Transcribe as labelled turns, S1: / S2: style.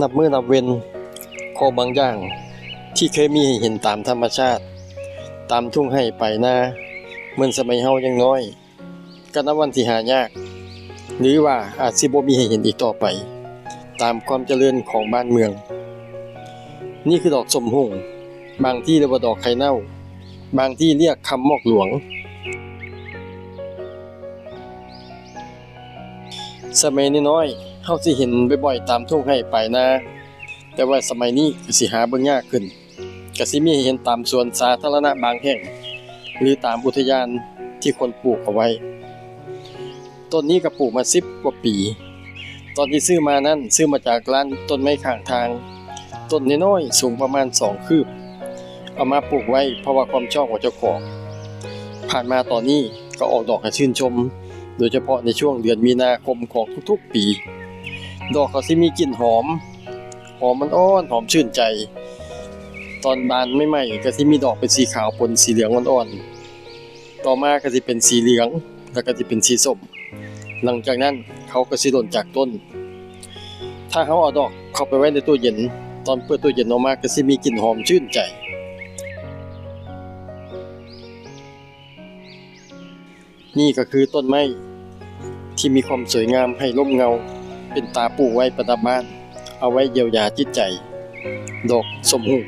S1: นับมือนับเว้นข้อบางอย่างที่เคยมีให้เห็นตามธรรมชาติ ตามทุ่งให้ไปนาเหมือนสมัยเฮายังน้อยก็นับวันที่หายาก หรือว่าอาจสิบ่มีให้เห็นอีกต่อไป ตามความเจริญของบ้านเมือง นี่คือดอกสมหุ่งบางที่เรียกว่าดอกไข่เน่า บางที่เรียกคำมอกหลวง สมัยน้อยๆเฮาสิเห็นบ่อยๆตามทุ่งไร่ปนาแต่ว่าสมัยนี้ก็สิหาเบิ่งยากขึ้นก็สิมีเห็นตามสวนสาธารณะบางแห่ง หรือตามอุทยานที่คนปลูกเอาไว้ ต้นนี้ก็ปลูกมา10กว่าปี ตอนที่ซื้อมานั้นซื้อมาจากร้านต้นไม้ข้างทาง ต้นน้อยๆสูงประมาณ 2 คืบ เอามาปลูกไว้เพราะว่าความชอบของเจ้าของ ผ่านมาตอนนี้ก็ออกดอกให้ชื่นชม โดยเฉพาะในช่วงเดือนมีนาคมของทุกๆปี ดอกเขาสิมีกลิ่นหอม หอมมันอ่อนหอมชื่นใจ ตอนบานไม่ไหม้ก็สิมีดอกเป็นสีขาวปนสีเหลืองอ่อนๆต่อมาก็สิเป็นสีเหลืองแล้วก็สิเป็นสีส้มหลังจากนั้นเขาก็สิหล่นจากต้น ถ้าเขาเอาดอกเข้าไปไว้ในตู้เย็น ตอนเปิดตู้เย็นออกมาก็สิมีกลิ่นหอมชื่นใจ นี่ก็คือต้นไม้ที่มีความสวยงามให้ร่มเงา เป็นตาปูไว้ประดับบ้าน เอาไว้เยียวยาจิตใจ ดอกสมหู